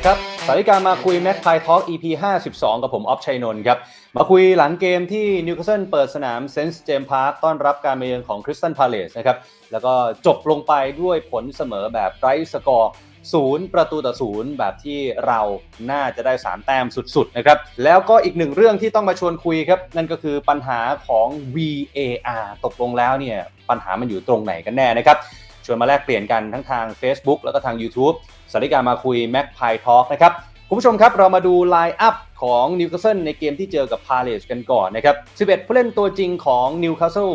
ดีครับ สาริการมาคุยแม็กไพทอล์ก EP 52 กับผมออฟชัยนนท์ครับ มาคุยหลังเกมที่นิวคาสเซิลเปิดสนามเซนส์เจมพาร์คต้อนรับการมาเยือนของคริสตันพาเลสนะครับ แล้วก็จบลงไปด้วยผลเสมอแบบไร้สกอร์ศูนย์ประตูต่อศูนย์แบบที่เราน่าจะได้ 3 แต้มสุดๆนะครับ แล้วก็อีกหนึ่งเรื่องที่ต้องมาชวนคุยครับ นั่นก็คือปัญหาของ VAR ตกลงแล้วเนี่ย ปัญหามันอยู่ตรงไหนกันแน่นะครับ ชวนมาแลกเปลี่ยนกันทั้งทาง Facebook แล้วก็ทาง YouTube สาริการมาคุย m a c p i Talk นะครับคุณผู้ชมครับ เรามาดูไลน์อัพของนิวคาสเซิลในเกมที่เจอกับพาเลสกันก่อนนะครับ 11 ผู้เล่นตัวจริงของนิวคาสเซิล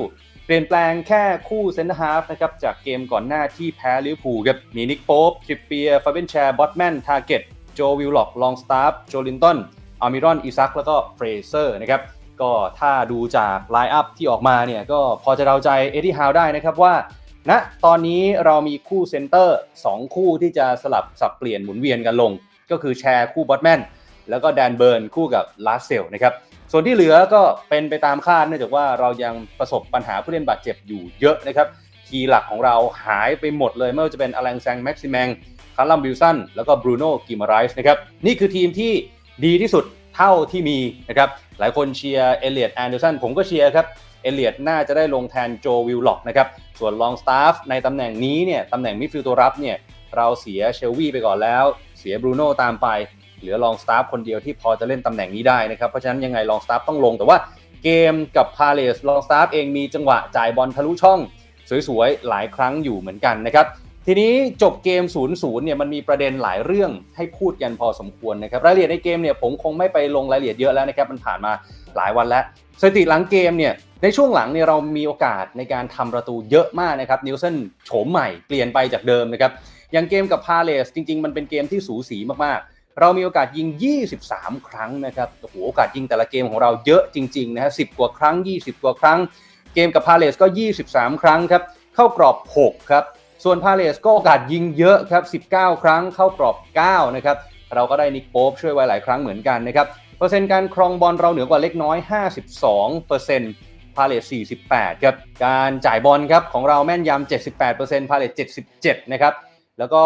เปลี่ยนแปลงแค่คู่เซนเตอร์ฮาฟนะครับจากเกมก่อนหน้าที่แพ้ลิเวอร์พูลครับมีนิกโป๊ปทริปเปียฟาเบนแชร์บอตแมนทาร์เก็ตโจวิลล็อกลองสตาร์ฟโจลินตันอามิรอนอิซักแล้วก็เฟรเซอร์นะครับก็ถ้าดูจากไลน์อัพที่ออกมาเนี่ยก็พอจะเดาใจเอ็ดดี้ฮาวได้นะครับว่า ณตอนนี้เรามีคู่เซนเตอร์ 2 คู่ที่จะสลับสับเปลี่ยนหมุนเวียนกันลง ก็คือแชร์คู่บอตแมนแล้วก็แดนเบิร์นคู่กับลาสเซลนะครับส่วนที่เหลือก็เป็นไปตามคาดเนื่องจากว่าเรายังประสบปัญหาผู้เล่นบาดเจ็บอยู่เยอะนะครับคีย์หลักของเราหายไปหมดเลยไม่ว่าจะเป็นอลังแซงแม็กซิแมงคาร์ลัมบิลสันแล้วก็บรูโน่กิมาไรส์นะครับนี่คือทีมที่ดีที่สุดเท่าที่มีนะครับหลายคนเชียร์เอเลียดแอนเดอร์สันผมก็เชียร์ครับเอเลียดน่าจะได้ลงแทนโจวิลล็อกนะครับ ส่วนลองสตาฟในตำแหน่งนี้เนี่ยตำแหน่งมิดฟิลด์ตัวรับเนี่ยเราเสียเชลวีไปก่อนแล้ว เสียบรูโน่ตามไป เหลือลองสตาฟคนเดียวที่พอจะเล่นตำแหน่งนี้ได้นะครับ เพราะฉะนั้นยังไงลองสตาฟต้องลง แต่ว่าเกมกับพาเลสลองสตาฟเองมีจังหวะจ่ายบอลทะลุช่อง สวยๆ หลายครั้งอยู่เหมือนกันนะครับ ทีนี้จบเกม 0-0 เนี่ยมันมีประเด็นหลายเรื่องให้พูดกันพอสมควรนะครับรายละเอียดในเกมเนี่ยผมคงไม่ไปลงรายละเอียดเยอะแล้วนะครับมันผ่านมาหลายวันแล้วสถิติหลังเกมเนี่ยในช่วงหลังเนี่ยเรามีโอกาสในการทำประตูเยอะมากนะครับนิวเซนโฉมใหม่เปลี่ยนไปจากเดิมนะครับอย่างเกมกับพาเลสจริง ๆ มันเป็นเกมที่สูสีมากๆ เรามีโอกาสยิง 23 ครั้งนะครับโอ้โหโอกาสยิงแต่ละเกมของเราเยอะจริงๆนะฮะ10กว่าครั้ง 20 กว่าครั้ง เกมกับพาเลสก็ 23 ครั้งครับเข้ากรอบ 6 ครับ ส่วนพาเลสก็โอกาสยิงเยอะครับ 19 ครั้งเข้ากรอบ 9 นะครับ เราก็ได้นิกโป๊ปช่วยไว้หลายครั้งเหมือนกันนะครับ เปอร์เซ็นต์การครองบอลเราเหนือกว่าเล็กน้อย 52เปอร์เซ็นต์พาเลส48 ครับ การจ่ายบอลครับของเราแม่นยำ 78%พาเลส77 นะครับ แล้วก็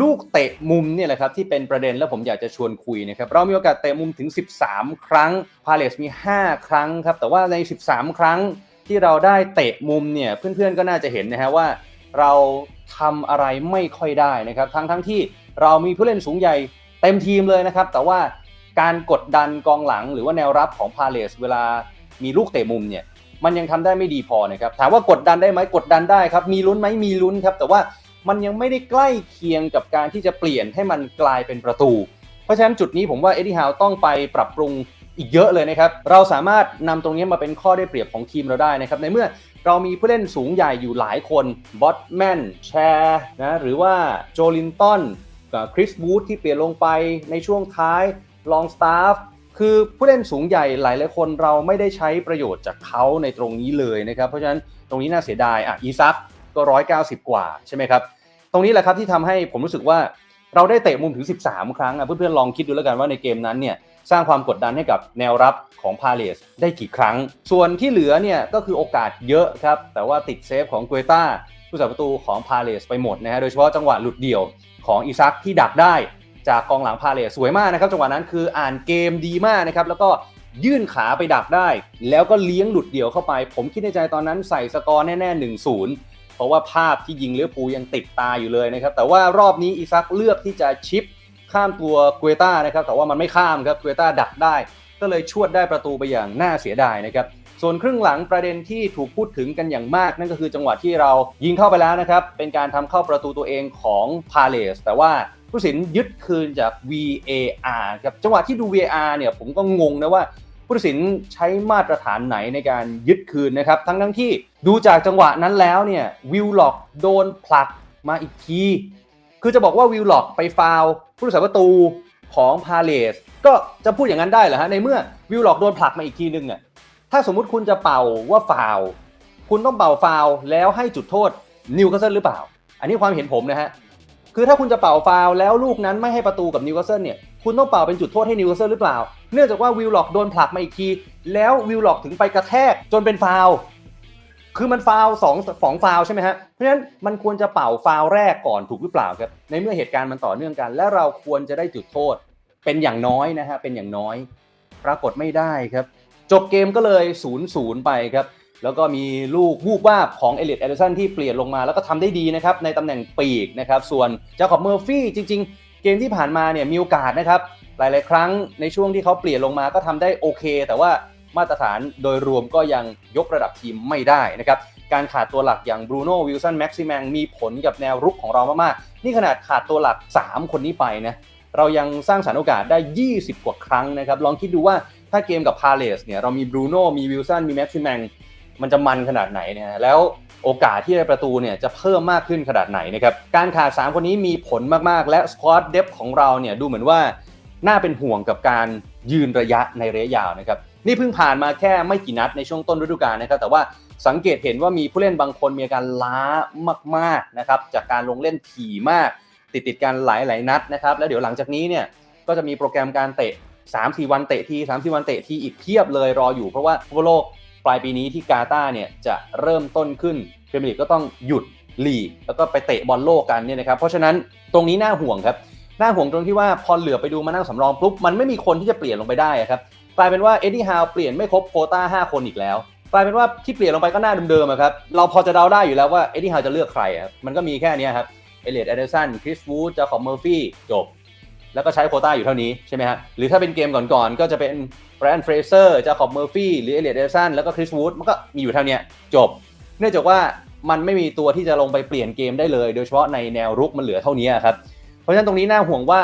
ลูกเตะมุมเนี่ยแหละครับที่เป็นประเด็นแล้วผมอยากจะชวนคุยนะครับ เรามีโอกาสเตะมุมถึง 13 ครั้ง พาเลสมี 5 ครั้งครับ แต่ว่าใน 13 ครั้งที่เราได้เตะมุมเนี่ยเพื่อนๆก็น่าจะเห็นนะฮะว่า เราทำอะไรไม่ค่อยได้นะครับ ทั้งทั้งที่เรามีผู้เล่นสูงใหญ่เต็มทีมเลยนะครับ แต่ว่าการกดดันกองหลังหรือว่าแนวรับของพาเลสเวลามีลูกเตะมุมเนี่ยมันยังทำได้ไม่ดีพอนะครับ ถามว่ากดดันได้ไหมกดดันได้ครับ มีลุ้นไหมมีลุ้นครับ แต่ว่ามันยังไม่ได้ใกล้เคียงกับการที่จะเปลี่ยนให้มันกลายเป็นประตู เพราะฉะนั้นจุดนี้ผมว่าเอ็ดดี้ฮาวต้องไปปรับปรุงอีกเยอะเลยนะครับ เราสามารถนำตรงนี้มาเป็นข้อได้เปรียบของทีมเราได้นะครับ ในเมื่อ เรามีผู้เล่นสูงใหญ่อยู่หลายคนบอตแมนแชร์นะหรือว่าโจลินตันกับคริสบูธที่เปลี่ยนลงไปในช่วงท้ายลองสตาฟคือผู้เล่นสูงใหญ่หลายหลายคนเราไม่ได้ใช้ประโยชน์จากเขาในตรงนี้เลยนะครับ เพราะฉะนั้นตรงนี้น่าเสียดายอะอีซักก็ 190 กว่าใช่ไหมครับ ตรงนี้แหละครับที่ทำให้ผมรู้สึกว่าเราได้เตะมุมถึง 13 ครั้งอะเพื่อนๆลองคิดดูแล้วกันว่าในเกมนั้นเนี่ย สร้างความกดดันให้กับแนวรับของพาเลสได้กี่ครั้ง ส่วนที่เหลือเนี่ยก็คือโอกาสเยอะครับ แต่ว่าติดเซฟของกุเอต้าผู้สาประตูของพาเลสไปหมดนะฮะโดยเฉพาะจังหวะหลุดเดี่ยวของอีซักที่ดักได้จากกองหลังพาเลสสวยมากนะครับ จังหวะนั้นคืออ่านเกมดีมากนะครับแล้วก็ยื่นขาไปดักได้ แล้วก็เลี้ยงหลุดเดี่ยวเข้าไป ผมคิดในใจตอนนั้นใส่สกอร์แน่ๆ1-0เพราะว่าภาพที่ยิงเลี้ยวปูยังติดตาอยู่เลยนะครับแต่ว่ารอบนี้อีซักเลือกที่จะชิป ข้ามตัวเกุเอต้านะครับแต่ว่ามันไม่ข้ามครับเกุเอต้าดักได้ ก็เลยชวดได้ประตูไปอย่างน่าเสียดายนะครับส่วนครึ่งหลังประเด็นที่ถูกพูดถึงกันอย่างมาก นั่นก็คือจังหวะที่เรายิงเข้าไปแล้วนะครับเป็นการทำเข้าประตูตัวเองของพาเลสแต่ว่าผู้สินยึดคืนจาก VAR ครับจังหวะที่ดู VAR เนี่ยผมก็งงนะว่าผู้สินใช้มาตรฐานไหนในการยึดคืนนะครับทั้งทั้งที่ดูจากจังหวะนั้นแล้วเนี่ยวิลล็อกโดนผลักมาอีกที คือจะบอกว่าวิลล็อกไปฟาวผู้รักษาประตูของพาเลสก็จะพูดอย่างนั้นได้เหรอฮะในเมื่อวิลล็อกโดนผลักมาอีกทีนึงอะถ้าสมมุติคุณจะเป่าว่าฟาวคุณต้องเป่าฟาวแล้วให้จุดโทษนิวคาสเซิลหรือเปล่า อันนี้ความเห็นผมนะฮะคือถ้าคุณจะเป่าฟาวแล้วลูกนั้นไม่ให้ประตูกับนิวคาสเซิลเนี่ยคุณต้องเป่าเป็นจุดโทษให้นิวคาสเซิลหรือเปล่า เนื่องจากว่าวิลล็อกโดนผลักมาอีกที แล้ววิลล็อกถึงไปกระแทกจนเป็นฟาว คือมันฟาวสองสองฟาวใช่ไหมฮะ เพราะฉะนั้นมันควรจะเป่าฟาวแรกก่อนถูกหรือเปล่าครับ ในเมื่อเหตุการณ์มันต่อเนื่องกัน และเราควรจะได้จุดโทษ เป็นอย่างน้อยนะฮะ เป็นอย่างน้อย ปรากฏไม่ได้ครับ จบเกมก็เลย0ูนย์ไปครับ แล้วก็มีลูกวูบวาบของเอลิทเอเดสันที่เปลี่ยนลงมาแล้วก็ทำได้ดีนะครับ ในตำแหน่งปีกนะครับ ส่วนเจ้าขอบเมอร์ฟี่จริง ๆ เกมที่ผ่านมาเนี่ยมีโอกาสนะครับ หลาย ๆ ครั้งในช่วงที่เขาเปลี่ยนลงมาก็ทำได้โอเค แต่ว่า มาตรฐานโดยรวมก็ยังยกระดับทีมไม่ได้นะครับการขาดตัวหลักอย่างบรูโน่วิลสันแม็กซิแมงมีผลกับแนวรุกของเรามากๆ นี่ขนาดขาดตัวหลัก 3 คนนี้ไปนะเรายังสร้างสรรค์โอกาสได้ 20 กว่าครั้งนะครับ ลองคิดดูว่าถ้าเกมกับพาเลสเนี่ยเรามีบรูโน่มีวิลสันมีแม็กซิแมงมันจะมันขนาดไหนเนี่ยแล้วโอกาสที่ได้ประตูเนี่ยจะเพิ่มมากขึ้นขนาดไหนนะครับการขาด 3 คนนี้มีผลมากๆ และสควอตเดฟของเราเนี่ยดูเหมือนว่าน่าเป็นห่วงกับการยืนระยะในระยะยาวนะครับ นี่เพิ่งผ่านมาแค่ไม่กี่นัดในช่วงต้นฤดูกาลนะครับ แต่ว่าสังเกตเห็นว่ามีผู้เล่นบางคนมีอาการล้ามาก ๆนะครับ จากการลงเล่นถี่มาก ติดติดกันหลายๆนัดนะครับ แล้วเดี๋ยวหลังจากนี้เนี่ยก็จะมีโปรแกรมการเตะ3-4วันเตะที3-4วันเตะทีอีกเพียบเลยรออยู่เพราะว่าฟุตบอลโลกปลายปีนี้ที่กาตาร์เนี่ยจะเริ่มต้นขึ้นพรีเมียร์ลีกก็ต้องหยุดลีกแล้วก็ไปเตะบอลโลกกันเนี่ยนะครับเพราะฉะนั้นตรงนี้น่าห่วงครับน่าห่วงตรงที่ว่าพอเหลือไปดูมานั่งสำรองปุ๊บมันไม่มีคนที่จะเปลี่ยนลงไปได้ครับ กลายเป็นว่าเอ็ดดี้ฮาวเปลี่ยนไม่ครบโคต้า 5 คนอีกแล้วกลายเป็นว่าที่เปลี่ยนลงไปก็หน้าเดิมๆครับเราพอจะเดาได้อยู่แล้วว่าเอ็ดดี้ฮาวจะเลือกใครครับมันก็มีแค่นี้ครับเอเลียดแอนเดอร์สันคริสวูดจาคอบเมอร์ฟี่จบ แล้วก็ใช้โคต้าอยู่เท่านี้ใช่ไหมฮะหรือถ้าเป็นเกมก่อนๆก็จะเป็นแบรนด์เฟรเซอร์จาคอบเมอร์ฟี่หรือเอเลียดแอเดอร์สันแล้วก็คริสวูดมันก็มีอยู่เท่านี้จบ เนื่องจากว่ามันไม่มีตัวที่จะลงไปเปลี่ยนเกมได้เลย โดยเฉพาะในแนวรุกมันเหลือเท่านี้ครับเพราะฉะนั้นตรงนี้น่าห่วงว่า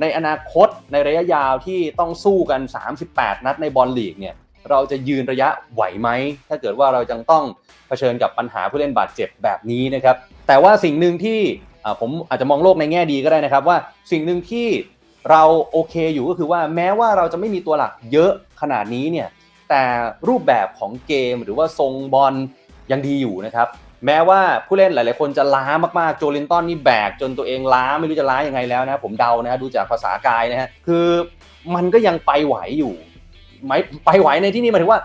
ในอนาคตในระยะยาวที่ต้องสู้กัน 38 นัดในบอลลีกเนี่ยเราจะยืนระยะไหวไหม ถ้าเกิดว่าเราจังต้องเผชิญกับปัญหาผู้เล่นบาดเจ็บแบบนี้นะครับ แต่ว่าสิ่งหนึ่งที่ผมอาจจะมองโลกในแง่ดีก็ได้นะครับ ว่าสิ่งหนึ่งที่เราโอเคอยู่ก็คือว่าแม้ว่าเราจะไม่มีตัวหลักเยอะขนาดนี้เนี่ยแต่รูปแบบของเกมหรือว่าทรงบอลยังดีอยู่นะครับ แม้ว่าผู้เล่นหลาย ๆ คนจะล้ามาก ๆ โจลินตันนี่แบกจนตัวเองล้าไม่รู้จะล้ายังไงแล้วนะผมเดานะฮะดูจากภาษากายนะฮะคือมันก็ยังไปไหวอยู่ไหมไปไหวในที่นี้หมายถึงว่า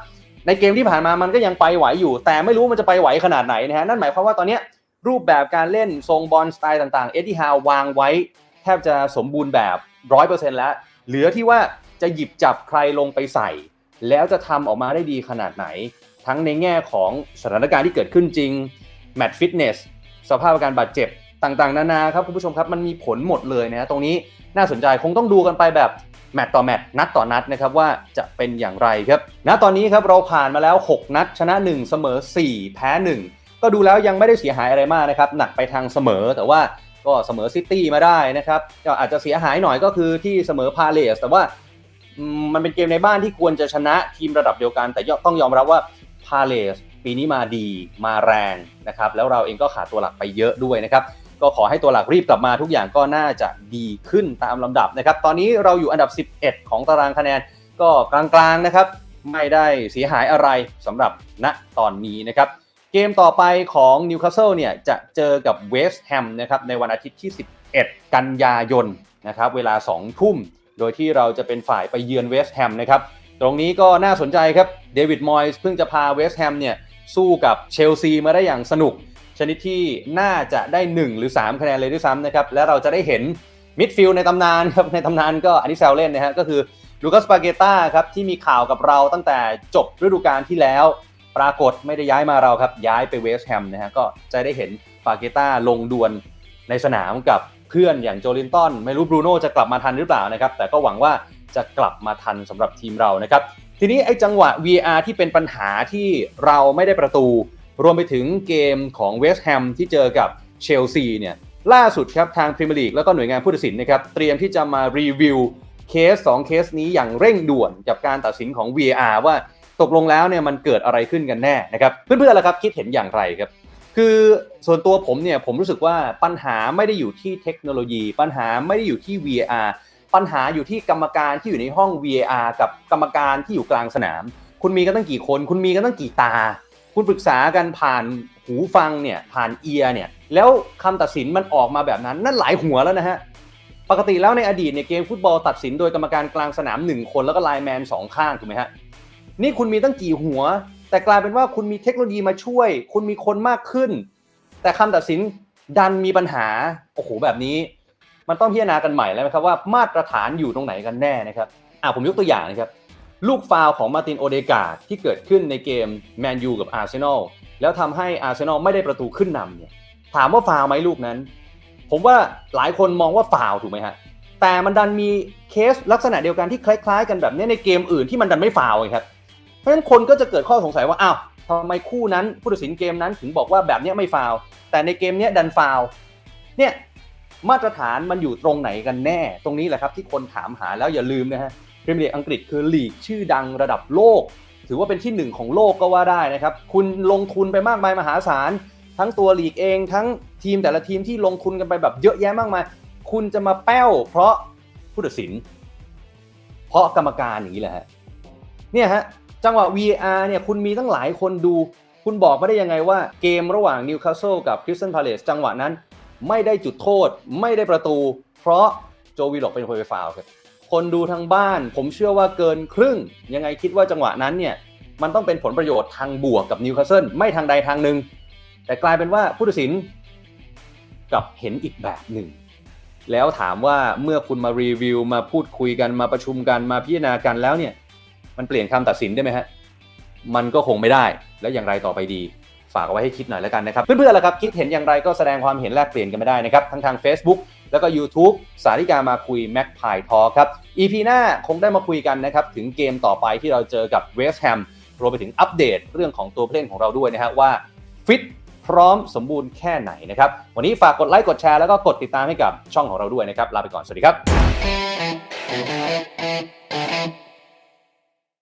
ในเกมที่ผ่านมามันก็ยังไปไหวอยู่ แต่ไม่รู้มันจะไปไหวขนาดไหนนะฮะนั่นหมายความว่าตอนนี้รูปแบบการเล่นทรงบอลสไตล์ต่าง ๆ เอ็ดดี้ฮาววางไว้ แทบจะสมบูรณ์แบบร้อยเปอร์เซ็นต์แล้ว เหลือที่ว่าจะหยิบจับใครลงไปใส่ แล้วจะทำออกมาได้ดีขนาดไหน ทั้งในแง่ของสถานการณ์ที่เกิดขึ้นจริงแมตช์ฟิตเนสสภาพอาการบาดเจ็บต่างๆ นานาครับคุณผู้ชมครับมันมีผลหมดเลยนะตรงนี้น่าสนใจคงต้องดูกันไปแบบแมตต์ต่อแมตต์นัดต่อนัดนะครับว่าจะเป็นอย่างไรครับณตอนนี้ครับเราผ่านมาแล้ว 6 นัด ชนะ 1 เสมอ 4 แพ้ 1 ก็ดูแล้วยังไม่ได้เสียหายอะไรมากนะครับหนักไปทางเสมอแต่ว่าก็เสมอซิตี้มาได้นะครับก็อาจจะเสียหายหน่อยก็คือที่เสมอพาเลสแต่ว่ามันเป็นเกมในบ้านที่ควรจะชนะทีมระดับเดียวกัน แต่ต้องยอมรับว่า พาเลสปีนี้มาดีมาแรงนะครับแล้วเราเองก็ขาดตัวหลักไปเยอะด้วยนะครับก็ขอให้ตัวหลักรีบกลับมาทุกอย่างก็น่าจะดีขึ้นตามลำดับนะครับตอนนี้เราอยู่อันดับ 11 ของตารางคะแนน ก็กลางๆนะครับไม่ได้เสียหายอะไรสำหรับณตอนนี้นะครับเกมต่อไปของนิวคาสเซิลเนี่ยจะเจอกับเวสต์แฮมนะครับในวันอาทิตย์ที่ 11 กันยายนนะครับเวลา 2 ทุ่ม โดยที่เราจะเป็นฝ่ายไปเยือนเวสต์แฮมนะครับ ตรงนี้ก็น่าสนใจครับเดวิดมอยส์เพิ่งจะพาเวสต์แฮมเนี่ยสู้กับเชลซีมาได้อย่างสนุก ชนิดที่น่าจะได้ 1 หรือ 3 คะแนนเลยด้วยซ้ำนะครับ และเราจะได้เห็นมิดฟิลด์ในตำนานครับในตำนานก็อันนี้แซวเล่นนะฮะก็คือลูคัสปาเกต้าครับที่มีข่าวกับเราตั้งแต่จบฤดูกาลที่แล้ว ปรากฏไม่ได้ย้ายมาเราครับ ย้ายไปเวสต์แฮมนะฮะก็จะได้เห็นปาเกต้าลงดวลในสนามกับเพื่อนอย่างโจลินตันไม่รู้บรูโน่จะกลับมาทันหรือเปล่านะครับแต่ก็หวังว่า จะกลับมาทันสำหรับทีมเรานะครับ ทีนี้ไอ้จังหวะ VR ที่เป็นปัญหาที่เราไม่ได้ประตู รวมไปถึงเกมของเวสต์แฮมที่เจอกับเชลซีเนี่ยล่าสุดครับทางพรีเมียร์ลีกแล้วก็หน่วยงานผู้ตัดสินนะครับเตรียมที่จะมารีวิวเคส 2 เคสนี้อย่างเร่งด่วนกับการตัดสินของ VR ว่าตกลงแล้วเนี่ยมันเกิดอะไรขึ้นกันแน่นะครับเพื่อนๆล่ะครับคิดเห็นอย่างไรครับ คือส่วนตัวผมเนี่ยผมรู้สึกว่าปัญหาไม่ได้อยู่ที่เทคโนโลยี ปัญหาไม่ได้อยู่ที่ VR ปัญหาอยู่ที่กรรมการที่อยู่ในห้อง VAR กับกรรมการที่อยู่กลางสนาม คุณมีกันตั้งกี่คน คุณมีกันตั้งกี่ตา คุณปรึกษากันผ่านหูฟังเนี่ยผ่านเอียร์เนี่ยแล้วคำตัดสินมันออกมาแบบนั้นนั่นหลายหัวแล้วนะฮะปกติแล้วในอดีตเนี่ยเกมฟุตบอลตัดสินโดยกรรมการกลางสนาม 1 คนแล้วก็ไลน์แมนสองข้างถูกไหมฮะนี่คุณมีตั้งกี่หัว แต่กลายเป็นว่าคุณมีเทคโนโลยีมาช่วย คุณมีคนมากขึ้น แต่คำตัดสินดันมีปัญหาโอ้โหแบบนี้ มันต้องพิจารณากันใหม่แล้วนะครับว่ามาตรฐานอยู่ตรงไหนกันแน่นะครับอะผมยกตัวอย่างนะครับ ลูกฟาวของมาตินโอเดกาที่เกิดขึ้นในเกมแมนยูกับอาร์เซนอลแล้วทำให้อาร์เซนอลไม่ได้ประตูขึ้นนำเนี่ยถามว่าฟาวไหมลูกนั้น ผมว่าหลายคนมองว่าฟาวถูกไหมฮะแต่มันดันมีเคสลักษณะเดียวกันที่คล้ายๆ กันแบบนี้ในเกมอื่นที่มันดันไม่ฟาวไงครับเพราะฉะนั้นคนก็จะเกิดข้อสงสัยว่าอ้าวทำไมคู่นั้นผู้ตัดสินเกมนั้นถึงบอกว่าแบบนี้ไม่ฟาวแต่ในเกมนี้ดันฟาวเนี่ย มาตรฐานมันอยู่ตรงไหนกันแน่ ตรงนี้แหละครับที่คนถามหาแล้วอย่าลืมนะฮะพรีเมียร์ลีกอังกฤษคือลีกชื่อดังระดับโลก ถือว่าเป็นที่หนึ่งของโลกก็ว่าได้นะครับ คุณลงทุนไปมากมายมหาศาล ทั้งตัวลีกเองทั้งทีมแต่ละทีมที่ลงทุนกันไปแบบเยอะแยะมากมาย คุณจะมาแป้วเพราะผู้ตัดสิน เพราะกรรมการอย่างนี้แหละฮะเนี่ยฮะจังหวะ VR เนี่ยคุณมีตั้งหลายคนดู คุณบอกไม่ได้ยังไงว่าเกมระหว่างนิวคาสเซิลกับคริสตันพาเลสจังหวะนั้น ไม่ได้จุดโทษ ไม่ได้ประตู เพราะโจวีล็อกเป็นคนไปฟาวครับคนดูทางบ้าน ผมเชื่อว่าเกินครึ่ง ยังไงคิดว่าจังหวะนั้นเนี่ยมันต้องเป็นผลประโยชน์ทางบวกกับนิวคาสเซิลไม่ทางใดทางหนึ่งแต่กลายเป็นว่าผู้ตัดสินกลับเห็นอีกแบบหนึ่ง แล้วถามว่าเมื่อคุณมารีวิวมาพูดคุยกันมาประชุมกันมาพิจารณากันแล้วเนี่ย มันเปลี่ยนคำตัดสินได้ไหมฮะ มันก็คงไม่ได้แล้วอย่างไรต่อไปดี ฝากเอาไว้ให้คิดหน่อยแล้วกันนะครับ เพื่อนๆล่ะครับคิดเห็นอย่างไรก็แสดงความเห็นแลกเปลี่ยนกันมาได้นะครับ ทั้งทาง Facebook แล้วก็ YouTube สาริกามาคุยแม็กพายทอครับ EP หน้าคงได้มาคุยกันนะครับ ถึงเกมต่อไปที่เราเจอกับเวสต์แฮมรวมไปถึงอัปเดตเรื่องของตัวผู้เล่นของเราด้วยนะฮะว่าฟิตพร้อมสมบูรณ์แค่ไหนนะครับ วันนี้ฝากกดไลค์กดแชร์แล้วก็กดติดตามให้กับช่องของเราด้วยนะครับ ลาไปก่อน สวัสดีครับ